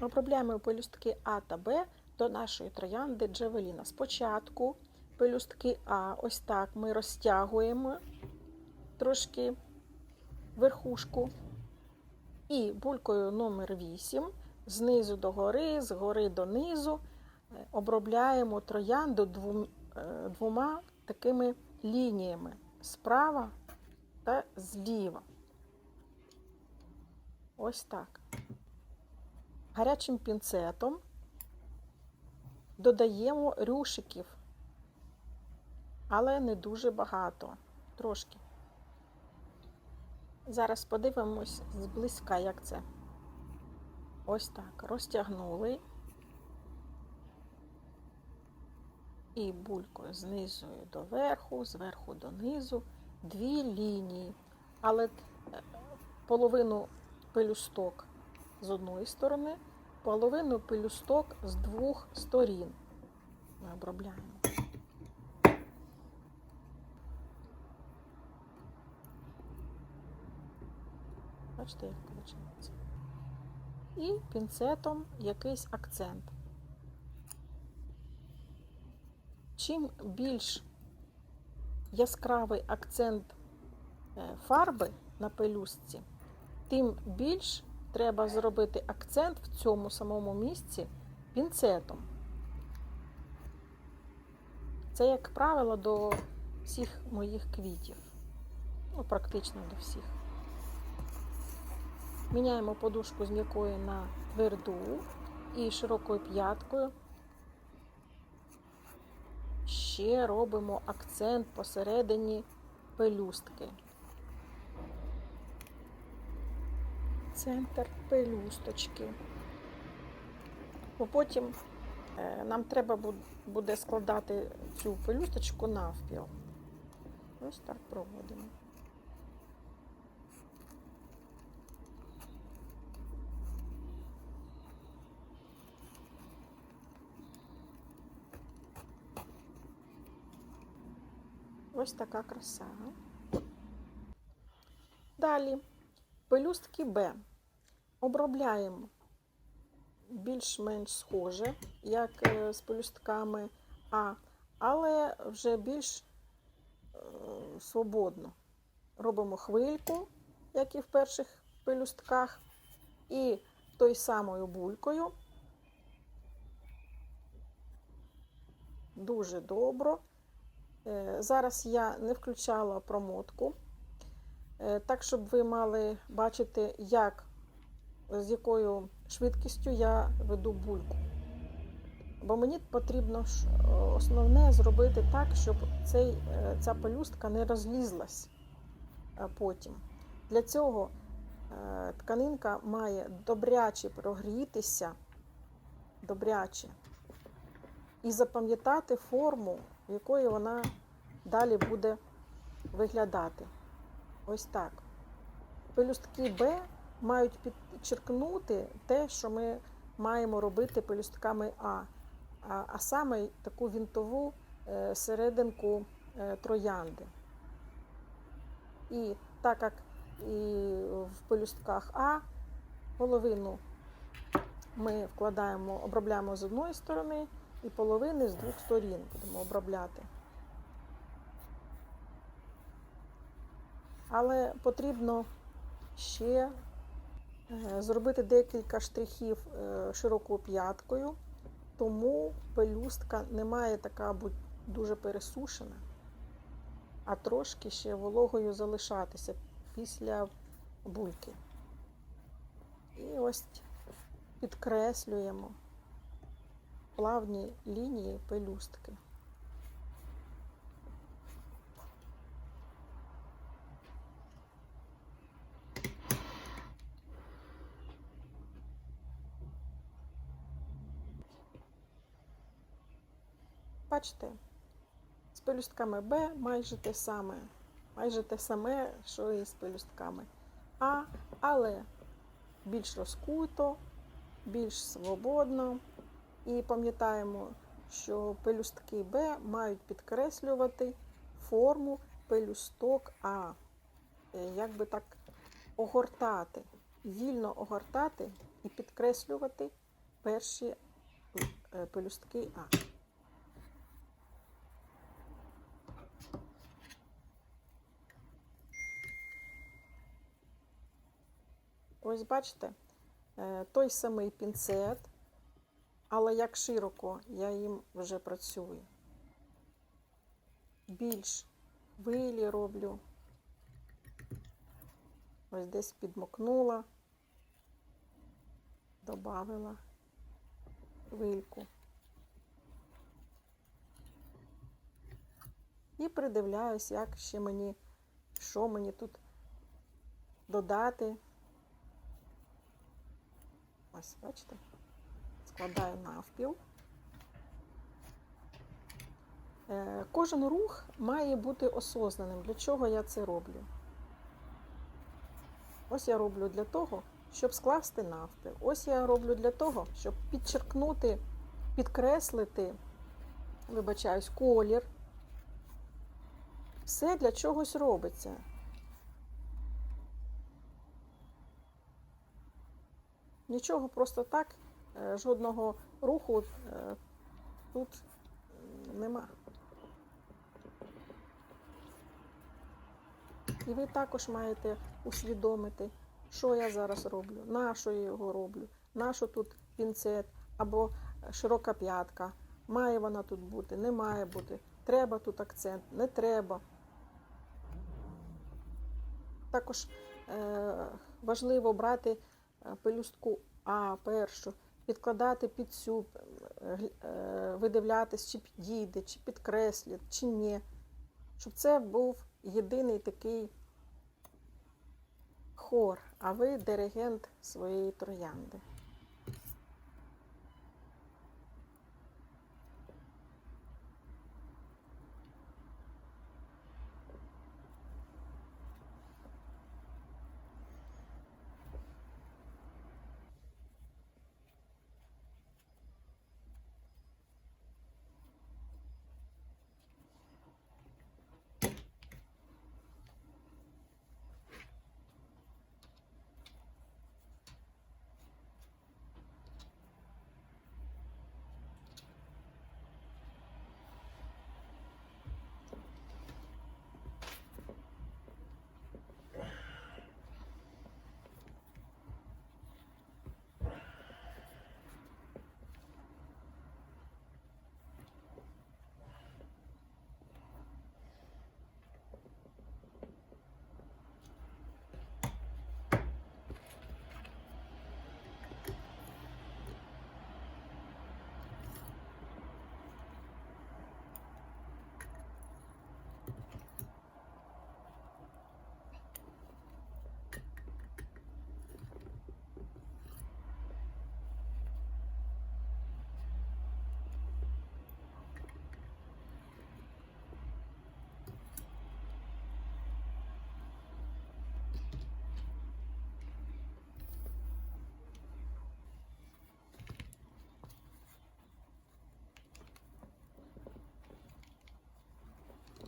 Обробляємо пелюстки А та Б до нашої троянди Джевеліна. Спочатку пелюстки А, ось так ми розтягуємо трошки верхушку. І булькою номер 8 знизу до гори, з гори до низу е, обробляємо троянду е, двома такими лініями справа та зліва. Ось так. Гарячим пінцетом додаємо рюшиків, але не дуже багато, трошки. Зараз подивимось зблизька, як це. Ось так. Розтягнули. І булькою знизу до верху, зверху до низу. Дві лінії. Але е, половину пелюсток з одної сторони, половину пелюсток з двох сторін. Ми обробляємо. Бачите, як виходить. І пінцетом якийсь акцент. Чим більш яскравий акцент е, фарби на пелюстці, тим більш треба зробити акцент в цьому самому місці пінцетом. Це, як правило, до всіх моїх квітів. Ну, практично до всіх. Міняємо подушку з м'якої на тверду і широкою п'яткою. Ще робимо акцент посередині пелюстки. Центр пелюсточки. Бо потім е, нам треба буде складати цю пелюсточку навпіл. Ось так проводимо. Ось така краса. Далі пелюстки Б. Обробляємо більш-менш схоже, як е, з пелюстками А, але вже більш е, свободно. Робимо хвильку, як і в перших пелюстках, і той самою булькою. Дуже добре. Зараз я не включала промотку, е, так, щоб ви мали бачити, як, з якою швидкістю я веду бульку. Бо мені потрібно е, основне зробити так, щоб цей, е, ця пелюстка не розлізлась е, потім. Для цього тканинка має добряче прогрітися, добряче, і запам'ятати форму, в якої вона далі буде виглядати. Ось так. Пелюстки Б мають підчеркнути те, що ми маємо робити пелюстками А, а, а саме таку вінтову е, серединку е, троянди. І так як і в пелюстках А половину ми вкладаємо, обробляємо з одної сторони, і половини з двох сторін будемо обробляти. Але потрібно ще зробити декілька штрихів е, широкою п'яткою, тому пелюстка не має така бути дуже пересушена, а трошки ще вологою залишатися після бульки. І ось підкреслюємо плавні лінії пелюстки. Бачите, з пелюстками Б майже те саме, майже те саме, що і з пелюстками А, але більш розкуто, більш свободно. І пам'ятаємо, що пелюстки Б мають підкреслювати форму пелюсток А. Е, Як би так огортати, вільно огортати і підкреслювати перші е, пелюстки А. Ось бачите, е, той самий пінцет, але як широко я їм вже працюю. Більш вилі роблю. Ось десь підмокнула, добавила вильку. І придивляюсь, як ще мені, що мені тут додати. Ось, бачите, складаю навпіл. Е, Кожен рух має бути осознаним. Для чого я це роблю? Ось я роблю для того, щоб скласти навпіл. Ось я роблю для того, щоб підчеркнути, підкреслити, вибачаюсь, колір. Все для чогось робиться. Нічого просто так, е, жодного руху е, тут нема. І ви також маєте усвідомити, що я зараз роблю, на що я його роблю, на що тут пінцет або широка п'ятка. Має вона тут бути, не має бути. Треба тут акцент, не треба. Також е, важливо брати пелюстку А першу, підкладати під цю, е, е, видивлятись, чи підійде, чи підкреслять, чи ні. Щоб це був єдиний такий хор, а ви диригент своєї троянди.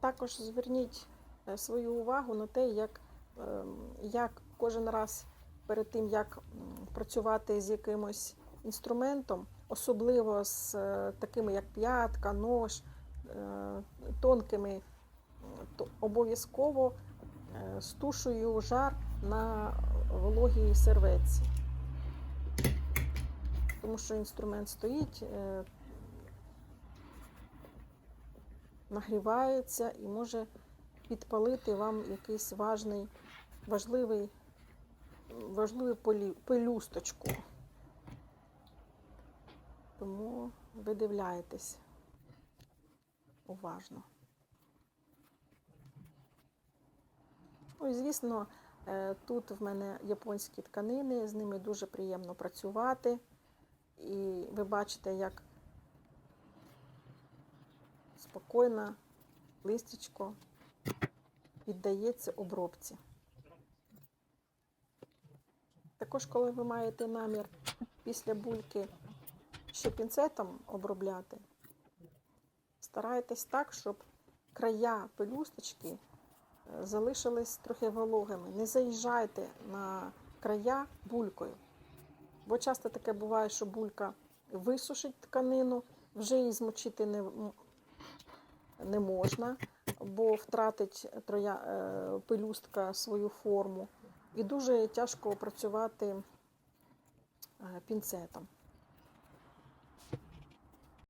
Також зверніть е, свою увагу на те, як, ем, як кожен раз перед тим, як працювати з якимось інструментом, особливо з е, такими, як п'ятка, нож, е, тонкими, то обов'язково стушую жар на вологій серветці. Тому що інструмент стоїть, е, нагрівається і може підпалити вам якийсь важний, важливий, важливу пелюсточку. Тому видивляєтесь уважно. Ну і звісно, е, тут в мене японські тканини, з ними дуже приємно працювати. І ви бачите, як спокійно листячко піддається обробці. Також, коли ви маєте намір після бульки ще пінцетом обробляти, старайтесь так, щоб края пелюсточки е, залишились трохи вологими. Не заїжджайте на края булькою. Бо часто таке буває, що булька висушить тканину, вже її змочити не, не можна, бо втратить троя, е, пелюстка свою форму. І дуже тяжко працювати е, пінцетом.